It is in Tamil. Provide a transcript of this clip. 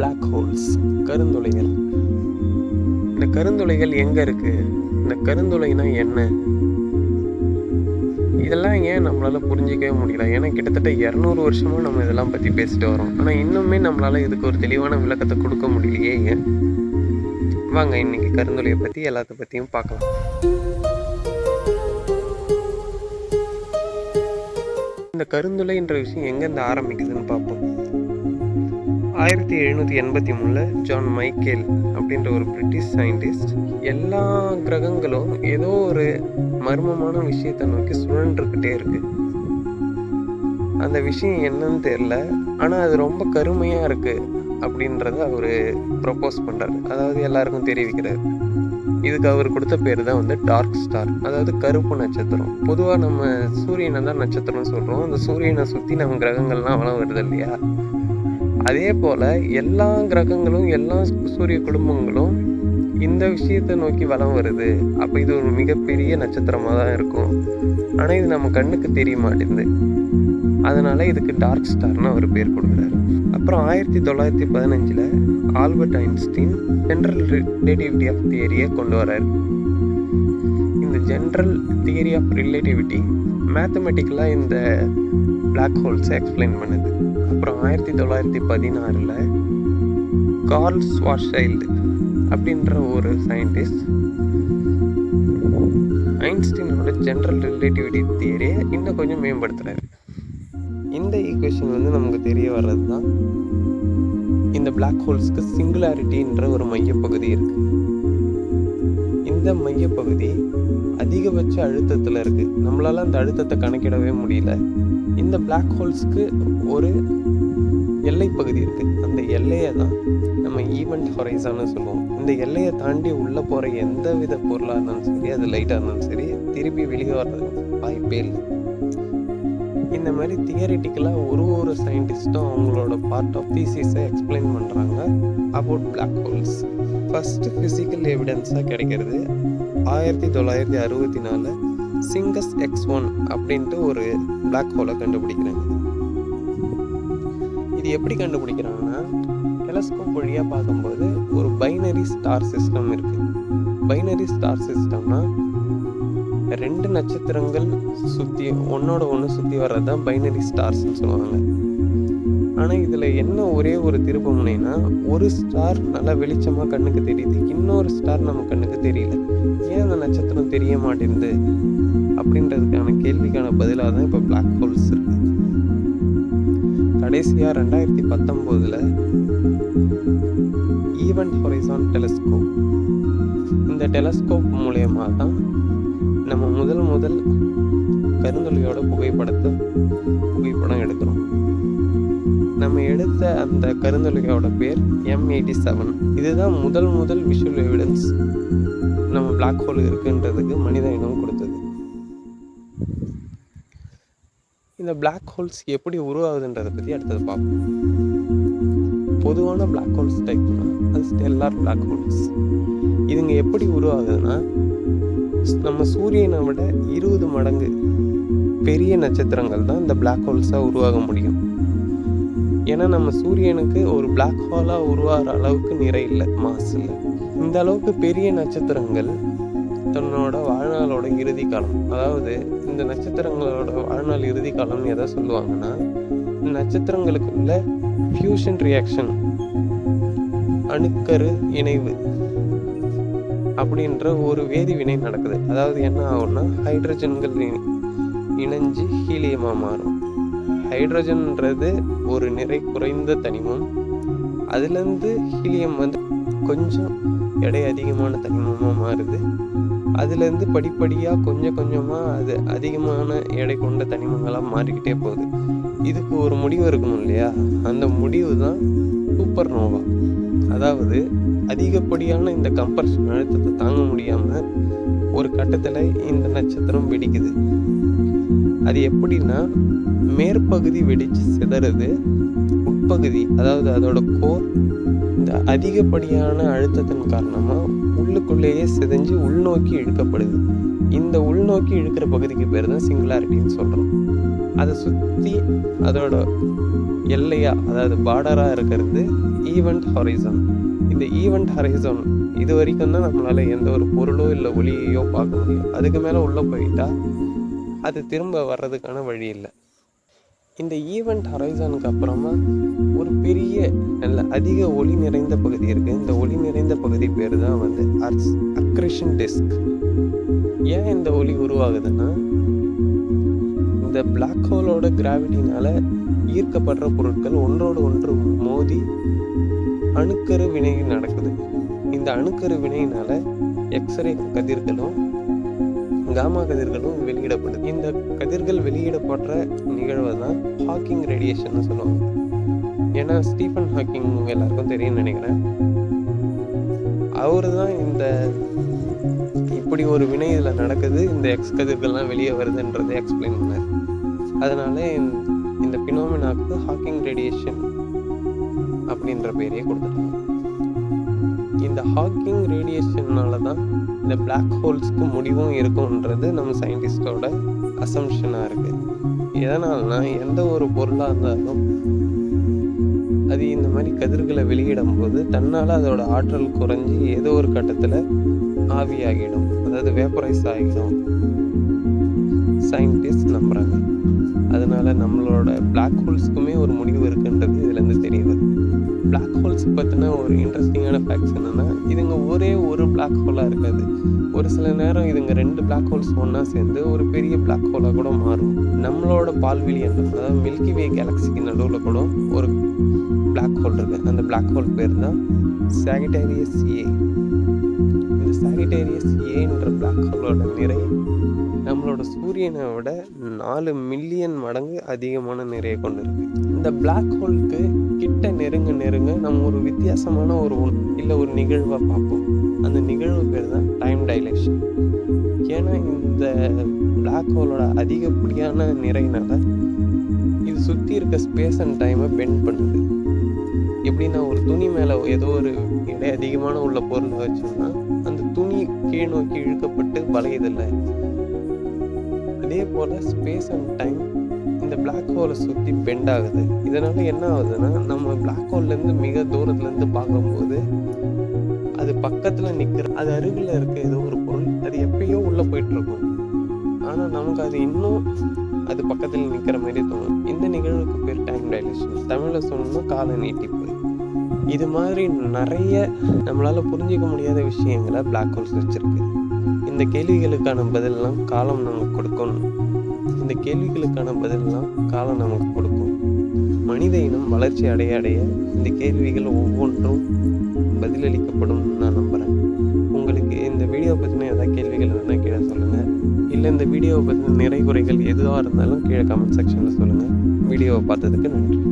Black holes கருந்துளைகள். இந்த கருந்துளைகள் எங்கே இருக்குது இந்த கருந்துளைனா என்ன? இதெல்லாம் ஏன் நம்மளால் புரிஞ்சிக்கவே முடியல? ஏன்னா கிட்டத்தட்ட இரநூறு வருஷமாக நம்ம இதெல்லாம் பற்றி பேசிட்டு வரோம். ஆனால் இன்னுமே நம்மளால் இதுக்கு ஒரு தெளிவான விளக்கத்தை கொடுக்க முடியலையே ஏன்? வாங்க இன்னைக்கு கருந்துளையை பற்றி எல்லாத்த பற்றியும் பார்க்கலாம். இந்த கருந்துளைன்ற விஷயம் எங்கேருந்து ஆரம்பிக்குதுன்னு பார்ப்போம். ஆயிரத்தி எழுநூற்றி எண்பத்தி மூணில் ஜான் மைக்கேல் அப்படின்ற ஒரு பிரிட்டிஷ் சயின்டிஸ்ட் எல்லா கிரகங்களும் ஏதோ ஒரு மர்மமான விஷயத்தை நோக்கி சுழன்றுக்கிட்டே இருக்கு. அந்த விஷயம் என்னன்னு தெரில ஆனால் அது ரொம்ப கருமையாக இருக்கு அப்படின்றத அவர் ப்ரப்போஸ் பண்ணுறாரு அதாவது எல்லாருக்கும் தெரிவிக்கிறார். இதுக்கு அவர் கொடுத்த பேர் தான் வந்து டார்க் ஸ்டார் அதாவது கருப்பு நட்சத்திரம். பொதுவாக நம்ம சூரியனை தான் நட்சத்திரம்னு சொல்கிறோம் அந்த சூரியனை சுற்றி நம்ம கிரகங்கள்லாம் வளம் வருது இல்லையா? அதே போல் எல்லா கிரகங்களும் எல்லா சூரிய குடும்பங்களும் இந்த விஷயத்தை நோக்கி வலம் வருது. அப்போ இது ஒரு மிகப்பெரிய நட்சத்திரமாக தான் இருக்கும். ஆனால் இது நம்ம கண்ணுக்கு தெரிய மாட்டேங்குது. அதனால் இதுக்கு டார்க் ஸ்டார்னு அவர் பேர் கொடுக்குறாரு. அப்புறம் ஆயிரத்தி தொள்ளாயிரத்தி பதினஞ்சில் Albert Einstein general relativity of தியரியை கொண்டு வரார் இந்த ஜென்ரல் தியரி ஆஃப் ரிலேட்டிவிட்டி மேத்தமெட்டிக்கலாக இந்த பிளாக் ஹோல்ஸை எக்ஸ்பிளைன் பண்ணுது. அப்புறம் ஆயிரத்தி தொள்ளாயிரத்தி பதினாறில் கார்ல் ஸ்வாஷைல்டு அப்படின்ற ஒரு சயின்டிஸ்ட் ஐன்ஸ்டீனோட ஜென்ரல் ரிலேட்டிவிட்டி தியரியை இன்னும் கொஞ்சம் மேம்படுத்துகிறாரு இந்த ஈக்குவேஷன் வந்து நமக்கு தெரிய வர்றது தான் இந்த பிளாக் ஹோல்ஸ்க்கு சிங்குலாரிட்டின்ற ஒரு மையப்பகுதி இருக்கு. இந்த மையப்பகுதி அதிகபட்ச அழுத்தத்தில் இருக்கு. நம்மளால அந்த அழுத்தத்தை கணக்கிடவே முடியல. இந்த பிளாக் ஹோல்ஸ்க்கு ஒரு எல்லை பகுதி இருக்குது அந்த எல்லையை தான் நம்ம ஈவெண்ட் ஹொரைசான்னு சொல்லுவோம். இந்த எல்லையை தாண்டி உள்ளே போகிற எந்த வித பொருளாக இருந்தாலும் சரி அது லைட்டாக இருந்தாலும் சரி திருப்பி வெளியே வர்றது வாய்ப்பே இல்லை. இந்த மாதிரி தியரிட்டிக்கலாக ஒரு ஒரு சயின்டிஸ்ட்டும் அவங்களோட பார்ட் ஆஃப் தீசிஸை எக்ஸ்பிளைன் பண்ணுறாங்க about black holes first physical எவிடன்ஸாக கிடைக்கிறது ஆயிரத்தி தொள்ளாயிரத்தி அறுபத்தி நாலு சிங்கஸ் எக்ஸ் ஒன் அப்படின்ட்டு ஒரு பிளாக் ஹோலை கண்டுபிடிக்கிறாங்க. இது எப்படி கண்டுபிடிக்கிறாங்கன்னா டெலஸ்கோப் வழியாக பார்க்கும்போது ஒரு பைனரி ஸ்டார் சிஸ்டம் இருக்குது பைனரி ஸ்டார் சிஸ்டம்னா ரெண்டு நட்சத்திரங்கள் சுற்றி ஒன்னோட ஒன்று சுற்றி வர்றது தான் பைனரி ஸ்டார்ஸ்னு சொல்லுவாங்க. ஆனால் இதில் என்ன ஒரே ஒரு திருப்பமுனைனா ஒரு ஸ்டார் நல்லா வெளிச்சமாக கண்ணுக்கு தெரியுது. இன்னொரு ஸ்டார் நம்ம கண்ணுக்கு தெரியல. ஏன் அந்த நட்சத்திரம் தெரிய மாட்டேங்குது? அப்படின்றதுக்கான கேள்விக்கான பதிலாக தான் இப்போ பிளாக் ஹோல்ஸ் இருக்கு. கடைசியாக ரெண்டாயிரத்தி பத்தொம்போதில் ஈவெண்ட் ஹொரைசான் டெலஸ்கோப் இந்த டெலஸ்கோப் மூலயமா தான் நம்ம முதல் முதல் கருந்தொழியோட புகைப்படத்தை புகைப்படம் எடுக்கிறோம். நம்ம எடுத்த அந்த கருந்தொழியோட பேர் எம் எயிட்டி செவன் இதுதான் முதல் முதல் விஷுவல் எவிடன்ஸ் நம்ம பிளாக் ஹோல் இருக்குன்றதுக்கு மனித இனம் இந்த பிளாக் ஹோல்ஸ் எப்படி உருவாகுதுன்றதை பற்றி அடுத்தது பார்ப்போம். பொதுவான பிளாக் ஹோல்ஸ் டைப்னா அது ஸ்டெல்லார் பிளாக் ஹோல்ஸ் இதுங்க எப்படி உருவாகுதுன்னா நம்ம சூரியனை விட இருபது மடங்கு பெரிய நட்சத்திரங்கள் தான் இந்த பிளாக் ஹோல்ஸாக உருவாக முடியும். ஏன்னா நம்ம சூரியனுக்கு ஒரு பிளாக் ஹோலாக உருவாகிற அளவுக்கு நிறை இல்லை மாசு இல்லை. இந்த அளவுக்கு பெரிய நட்சத்திரங்கள் தன்னோட வாழ்நாளோட இறுதி காலம். அதாவது இந்த நட்சத்திரங்களோட வாழ்நாள் இறுதி காலம்னு எதை சொல்லுவாங்கன்னா நட்சத்திரங்களுக்குள்ள ஃபியூஷன் ரியாக்ஷன் அணுக்கரு இணைவு அப்படின்ற ஒரு வேதிவினை நடக்குது. அதாவது என்ன ஆகும்னா ஹைட்ரஜன்கள் இணைஞ்சு ஹீலியமாக மாறும். ஹைட்ரஜன்ன்றது ஒரு நிறை குறைந்த தனிமம். அதுலேருந்து ஹீலியம் வந்து கொஞ்சம் எடை அதிகமான தனிமமாக மாறுது. அதுலேருந்து படிப்படியாக கொஞ்சம் கொஞ்சமாக அது அதிகமான எடை கொண்ட தனிமங்களாக மாறிக்கிட்டே போகுது. இதுக்கு ஒரு முடிவு இருக்கணும் இல்லையா? அந்த முடிவு தான் சூப்பர் நோவா அதாவது அதிகப்படியான இந்த கம்ப்ரஷன் அழுத்தத்தை தாங்க முடியாமல் ஒரு கட்டத்தில் இந்த நட்சத்திரம் வெடிக்குது. அது எப்படின்னா மேற்பகுதி வெடிச்சு சிதறது உட்பகுதி அதாவது அதோட கோர் இந்த அதிகப்படியான அழுத்தத்தின் காரணமாக உள்ளுக்குள்ளேயே சிதைஞ்சு உள்நோக்கி இழுக்கப்படுது. இந்த உள்நோக்கி இழுக்கிற பகுதிக்கு பேர் தான் சிங்குலாரிட்டின்னு சொல்கிறோம் அதை சுற்றி அதோட எல்லையாக அதாவது பார்டராக இருக்கிறது ஈவெண்ட் ஹொரைசன். இந்த ஈவெண்ட் ஹொரைசான் இது வரைக்கும் தான் நம்மளால் எந்த ஒரு பொருளோ இல்லை ஒளியையோ பார்க்க முடியும். அதுக்கு மேலே உள்ளே போயிட்டா அது திரும்ப வர்றதுக்கான வழி இல்லை. இந்த ஈவெண்ட் ஹொரைசானுக்கு அப்புறமா ஒரு பெரிய நல்ல அதிக ஒளி நிறைந்த பகுதி இருக்குது இந்த ஒளி நிறைந்த பகுதி பேர் தான் வந்து அர்ஸ் அக்ரிஷன் டிஸ்க் ஏன் இந்த ஒளி உருவாகுதுன்னா இந்த பிளாக் ஹோலோட கிராவிட்டினால ஈர்க்கப்படுற பொருட்கள் ஒன்றோடு ஒன்று மோதி அணுக்கரு வினை நடக்குது. இந்த அணுக்கரு வினையினால எக்ஸ்ரே கதிர்களும் காமா கதிர்களும் வெளியிடப்படுது. இந்த கதிர்கள் வெளியிடப்படுற நிகழ்வை தான் ஹாக்கிங் ரேடியேஷன் சொல்லுவாங்க. ஏன்னா ஸ்டீஃபன் ஹாக்கிங் எல்லாருக்கும் தெரியும்னு நினைக்கிறேன். அவர் தான் இந்த இப்படி ஒரு வினை இதில் நடக்குது இந்த எக்ஸ் கதிர்கள்லாம் வெளியே வருதுன்றதை எக்ஸ்பிளைன் பண்ணார். அதனால இந்த- பினோமினாக்கு ஹாக்கிங் ரேடியேஷன் அப்படின்ற பேரையே கொடுத்துட்டாங்க. இந்த ஹாக்கிங் ரேடியேஷன்னால தான் இந்த பிளாக் ஹோல்ஸ்க்கு முடிவும் இருக்கும்ன்றது நம்ம சயின்டிஸ்டோட அசம்ஷனாக இருக்குது எதனால்னா எந்த ஒரு பொருளாக இருந்தாலும் அது இந்த மாதிரி கதிர்களை வெளியிடும் போது தன்னால் அதோட ஆற்றல் குறைஞ்சி ஏதோ ஒரு கட்டத்தில் ஆவியாகிடும். அதாவது வேப்பரைஸ் ஆகிடும். சயின்டிஸ்ட் நம்புகிறாங்க அதனால நம்மளோட பிளாக் ஹோல்ஸ்க்குமே ஒரு முடிவு இருக்குன்றது இதுலேருந்து தெரியுது. பிளாக் ஹோல்ஸ் பற்றின ஒரு இன்ட்ரெஸ்டிங்கான ஃபேக்ட்ஸ் என்னென்னா இதுங்க ஒரே ஒரு பிளாக் ஹோலாக இருக்காது. ஒரு சில நேரம் இதுங்க ரெண்டு பிளாக் ஹோல்ஸ் ஒன்றா சேர்ந்து ஒரு பெரிய பிளாக் ஹோலாக கூட மாறும். நம்மளோட பால்வெளி என்ற அதாவது மில்கி வே கேலக்சிக்கு நடுவில் கூட ஒரு பிளாக் ஹோல் இருக்குது அந்த பிளாக் ஹோல் பேர் தான் சாகிட்டேரியஸ் ஏ இந்த சாகிட்டேரியஸ் ஏன்ற பிளாக் ஹோலோட நிறை நம்மளோட சூரியனை விட நாலு மில்லியன் மடங்கு அதிகமான நிறைய கொண்டு இருக்கு. இந்த பிளாக் ஹோலுக்கு கிட்ட நெருங்க நெருங்க நம்ம ஒரு வித்தியாசமான ஒரு இல்லை ஒரு நிகழ்வை பார்ப்போம். அந்த நிகழ்வு பேர் தான் டைம் டைலேஷன் ஏன்னா இந்த பிளாக் ஹோலோட அதிகப்படியான நிறையினால இது சுற்றி இருக்க ஸ்பேஸ் அண்ட் டைமை பெண்ட் பண்ணுது. எப்படின்னா ஒரு துணி மேலே ஏதோ ஒரு எடை அதிகமான உள்ள பொருள் வச்சோம்னா அந்த துணி கீழ் நோக்கி இழுக்கப்பட்டு வளையுதில்லை அதே போல் ஸ்பேஸ் அண்ட் டைம் இந்த பிளாக் ஹோலை சுற்றி பெண்ட் ஆகுது. இதனால் என்ன ஆகுதுன்னா நம்ம பிளாக் ஹோல்லேருந்து மிக தூரத்துலேருந்து பார்க்கும்போது அது பக்கத்தில் நிற்கிற அது அருகில் இருக்க ஏதோ ஒரு பொருள் அது எப்பயோ உள்ளே போயிட்டுருக்கும். ஆனால் நமக்கு அது இன்னும் அது பக்கத்தில் நிற்கிற மாதிரி தோணும். இந்த நிகழ்வுக்கு பேர் டைம் டைலேஷன் தமிழில் சொல்லணும்னா கால நீட்டிப்பு. இது மாதிரி நிறைய நம்மளால் புரிஞ்சிக்க முடியாத விஷயங்களை பிளாக் ஹோல்ஸ் வச்சுருக்கு. இந்த கேள்விகளுக்கான பதிலெலாம் காலம் நமக்கு கொடுக்கணும் இந்த கேள்விகளுக்கான பதிலெல்லாம் காலம் நமக்கு கொடுக்கும். மனித இனம் வளர்ச்சி அடைய அடைய இந்த கேள்விகள் ஒவ்வொன்றும் பதிலளிக்கப்படும் நான் நம்புகிறேன் உங்களுக்கு இந்த வீடியோ பற்றின ஏதாவது கேள்விகள் இருந்தால் கீழே சொல்லுங்கள் இல்லை இந்த வீடியோவை பற்றின நிறை குறைகள் எதுவாக இருந்தாலும் கீழே கமெண்ட் செக்ஷனில் சொல்லுங்கள் வீடியோவை பார்த்ததுக்கு நன்றி.